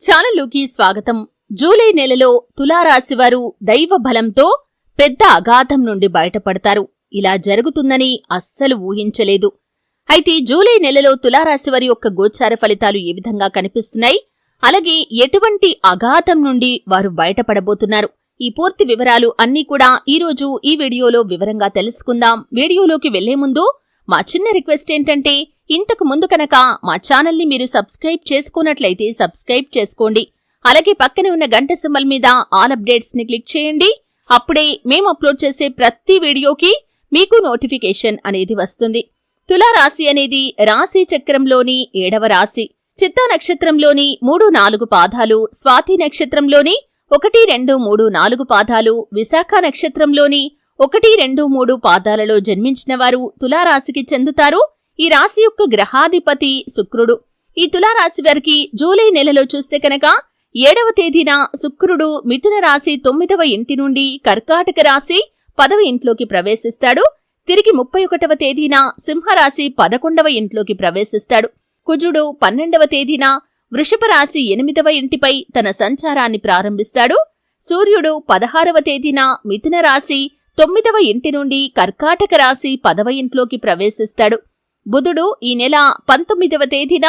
ఛానల్లోకి స్వాగతం. జూలై నెలలో తులారాశివారు దైవ బలంతో పెద్ద అగాధం నుండి బయటపడతారు. ఇలా జరుగుతుందని అస్సలు ఊహించలేదు. అయితే జూలై నెలలో తులారాశివారి యొక్క గోచార ఫలితాలు ఏ విధంగా కనిపిస్తున్నాయి? అలాగే ఎటువంటి అగాధం నుండి వారు బయటపడబోతున్నారు? ఈ పూర్తి వివరాలు అన్నీ కూడా ఈరోజు ఈ వీడియోలో వివరంగా తెలుసుకుందాం. వీడియోలోకి వెళ్ళే ముందు మా చిన్న రిక్వెస్ట్ ఏంటంటే ఇంతకు ముందు కనుక మా ఛానల్ని మీరు సబ్స్క్రైబ్ చేసుకున్నట్లయితే సబ్స్క్రైబ్ చేసుకోండి. అలాగే పక్కనే ఉన్న గంట సింబల్ మీద ఆల్ అప్డేట్స్ని క్లిక్ చేయండి. అప్పుడే మేము అప్లోడ్ చేసే ప్రతి వీడియోకి మీకు నోటిఫికేషన్ అనేది వస్తుంది. తులారాశి అనేది రాశి చక్రంలోని ఏడవ రాశి. చిత్తా నక్షత్రంలోని మూడు నాలుగు పాదాలు స్వాతి నక్షత్రంలోని ఒకటి రెండు మూడు నాలుగు పాదాలు విశాఖ నక్షత్రంలోని ఒకటి రెండు మూడు పాదాలలో జన్మించిన వారు తులారాశికి చెందుతారు. ఈ రాశి యొక్క గ్రహాధిపతి శుక్రుడు. ఈ తులారాశి వారికి జూలై నెలలో చూస్తే కనుక ఏడవ తేదీన శుక్రుడు మిథున రాశి తొమ్మిదవ ఇంటి నుండి కర్కాటక రాశి పదవ ఇంట్లోకి ప్రవేశిస్తాడు. తిరిగి ముప్పై ఒకటవ తేదీన సింహరాశి పదకొండవ ఇంట్లోకి ప్రవేశిస్తాడు. కుజుడు పన్నెండవ తేదీన వృషభ రాశి ఎనిమిదవ ఇంటిపై తన సంచారాన్ని ప్రారంభిస్తాడు. సూర్యుడు పదహారవ తేదీన మిథున రాశి తొమ్మిదవ ఇంటి నుండి కర్కాటక రాశి పదవ ఇంట్లోకి ప్రవేశిస్తాడు. బుధుడు ఈ నెల పంతొమ్మిదవ తేదీన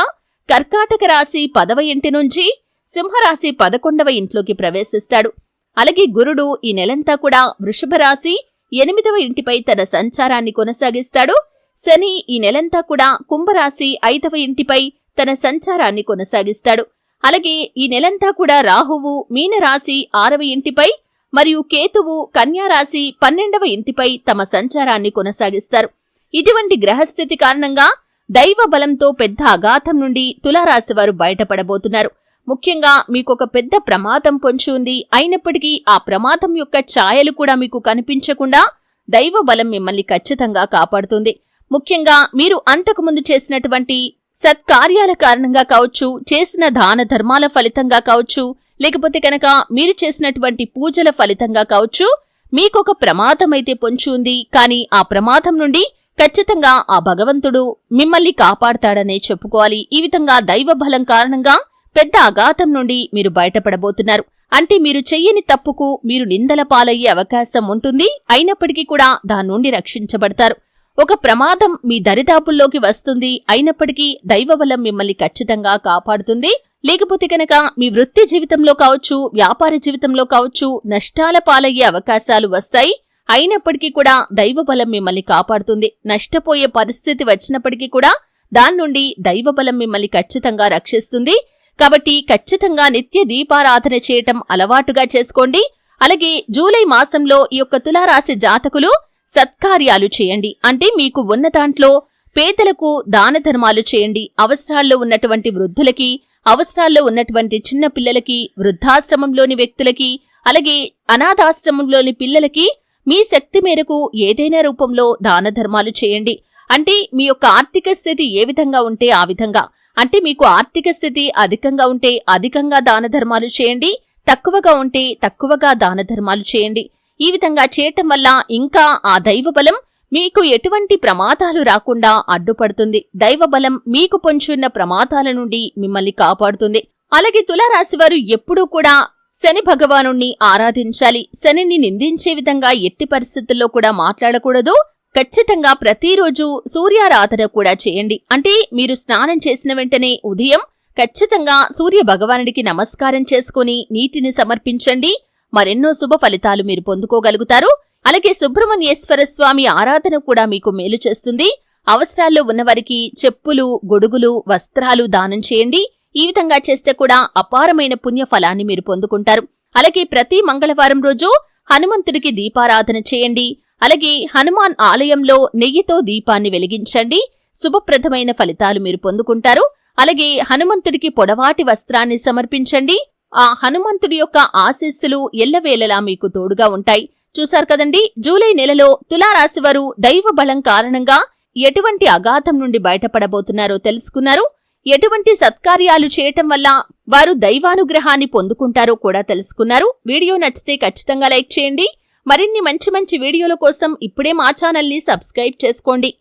కర్కాటక రాశి పదవ ఇంటి నుంచి సింహరాశి పదకొండవ ఇంట్లోకి ప్రవేశిస్తాడు. అలాగే గురుడు ఈ నెలంతా కూడా వృషభ రాశి ఎనిమిదవ ఇంటిపై తన సంచారాన్ని కొనసాగిస్తాడు. శని ఈ నెలంతా కూడా కుంభరాశి ఐదవ ఇంటిపై తన సంచారాన్ని కొనసాగిస్తాడు. అలాగే ఈ నెలంతా కూడా రాహువు మీనరాశి ఆరవ ఇంటిపై మరియు కేతువు కన్యారాశి పన్నెండవ ఇంటిపై తమ సంచారాన్ని కొనసాగిస్తారు. ఇటువంటి గ్రహస్థితి కారణంగా దైవ బలంతో పెద్ద అఘాతం నుండి తులారాశి వారు బయటపడబోతున్నారు. ముఖ్యంగా మీకొక పెద్ద ప్రమాదం పొంచి ఉంది. అయినప్పటికీ ఆ ప్రమాదం యొక్క ఛాయలు కూడా మీకు కనిపించకుండా దైవ బలం మిమ్మల్ని ఖచ్చితంగా కాపాడుతుంది. ముఖ్యంగా మీరు అంతకుముందు చేసినటువంటి సత్కార్యాల కారణంగా కావచ్చు చేసిన దాన ధర్మాల ఫలితంగా కావచ్చు లేకపోతే కనుక మీరు చేసినటువంటి పూజల ఫలితంగా కావచ్చు మీకొక ప్రమాదం అయితే పొంచి ఉంది కానీ ఆ ప్రమాదం నుండి ఖచ్చితంగా ఆ భగవంతుడు మిమ్మల్ని కాపాడతాడనే చెప్పుకోవాలి. ఈ విధంగా దైవ బలం కారణంగా పెద్ద అఘాతం నుండి మీరు బయటపడబోతున్నారు. అంటే మీరు చెయ్యని తప్పుకు మీరు నిందల పాలయ్యే అవకాశం ఉంటుంది. అయినప్పటికీ కూడా దాని నుండి రక్షించబడతారు. ఒక ప్రమాదం మీ దరిదాపుల్లోకి వస్తుంది. అయినప్పటికీ దైవబలం మిమ్మల్ని ఖచ్చితంగా కాపాడుతుంది. లేకపోతే కనుక మీ వృత్తి జీవితంలో కావచ్చు వ్యాపార జీవితంలో కావచ్చు నష్టాల పాలయ్యే అవకాశాలు వస్తాయి. అయినప్పటికీ కూడా దైవబలం మిమ్మల్ని కాపాడుతుంది. నష్టపోయే పరిస్థితి వచ్చినప్పటికీ కూడా దాని నుండి దైవబలం మిమ్మల్ని ఖచ్చితంగా రక్షిస్తుంది. కాబట్టి ఖచ్చితంగా నిత్య దీపారాధన చేయటం అలవాటుగా చేసుకోండి. అలాగే జూలై మాసంలో ఈ యొక్క తులారాశి జాతకులు సత్కార్యాలు చేయండి. అంటే మీకు ఉన్న దాంట్లో పేదలకు దాన ధర్మాలు చేయండి. అవసరాల్లో ఉన్నటువంటి వృద్ధులకి అవసరాల్లో ఉన్నటువంటి చిన్న పిల్లలకి వృద్ధాశ్రమంలోని వ్యక్తులకి అలాగే అనాథాశ్రమంలోని పిల్లలకి మీ శక్తి మేరకు ఏదైనా రూపంలో దాన ధర్మాలు చేయండి. అంటే మీ యొక్క ఆర్థిక స్థితి ఏ విధంగా ఉంటే ఆ విధంగా. అంటే మీకు ఆర్థిక స్థితి అధికంగా ఉంటే అధికంగా దాన ధర్మాలు చేయండి. తక్కువగా ఉంటే తక్కువగా దాన ధర్మాలు చేయండి. ఈ విధంగా చేయటం వల్ల ఇంకా ఆ దైవ బలం మీకు ఎటువంటి ప్రమాదాలు రాకుండా అడ్డుపడుతుంది. దైవబలం మీకు పొంచున్న ప్రమాదాల నుండి మిమ్మల్ని కాపాడుతుంది. అలాగే తులారాశివారు ఎప్పుడూ కూడా శని భగవాను ఆరాధించాలి. శనిని నిందించే విధంగా ఎట్టి పరిస్థితుల్లో కూడా మాట్లాడకూడదు. ఖచ్చితంగా ప్రతిరోజు సూర్యారాధన కూడా చేయండి. అంటే మీరు స్నానం చేసిన వెంటనే ఉదయం ఖచ్చితంగా సూర్య భగవానుడికి నమస్కారం చేసుకుని నీటిని సమర్పించండి. మరెన్నో శుభ ఫలితాలు మీరు పొందుకోగలుగుతారు. అలాగే సుబ్రహ్మణ్యేశ్వర స్వామి ఆరాధన కూడా మీకు మేలు చేస్తుంది. అవసరాల్లో ఉన్నవారికి చెప్పులు గొడుగులు వస్త్రాలు దానం చేయండి. ఈ విధంగా చేస్తే కూడా అపారమైన పుణ్య ఫలాన్ని మీరు పొందుకుంటారు. అలాగే ప్రతి మంగళవారం రోజు హనుమంతుడికి దీపారాధన చేయండి. అలాగే హనుమాన్ ఆలయంలో నెయ్యితో దీపాన్ని వెలిగించండి. శుభప్రదమైన ఫలితాలు మీరు పొందుకుంటారు. అలాగే హనుమంతుడికి పొడవాటి వస్త్రాన్ని సమర్పించండి. ఆ హనుమంతుడి యొక్క ఆశీస్సులు ఎల్లవేళలా మీకు తోడుగా ఉంటాయి. చూశారు కదండి? జూలై నెలలో తులారాశివారు దైవ బలం కారణంగా ఎటువంటి అగాధం నుండి బయటపడబోతున్నారో తెలుసుకున్నారు. ఎటువంటి సత్కార్యాలు చేయటం వల్ల వారు దైవానుగ్రహాన్ని పొందుకుంటారో కూడా తెలుసుకున్నారు. వీడియో నచ్చితే ఖచ్చితంగా లైక్ చేయండి. మరిన్ని మంచి మంచి వీడియోల కోసం ఇప్పుడే మా ఛానల్ని సబ్స్క్రైబ్ చేసుకోండి.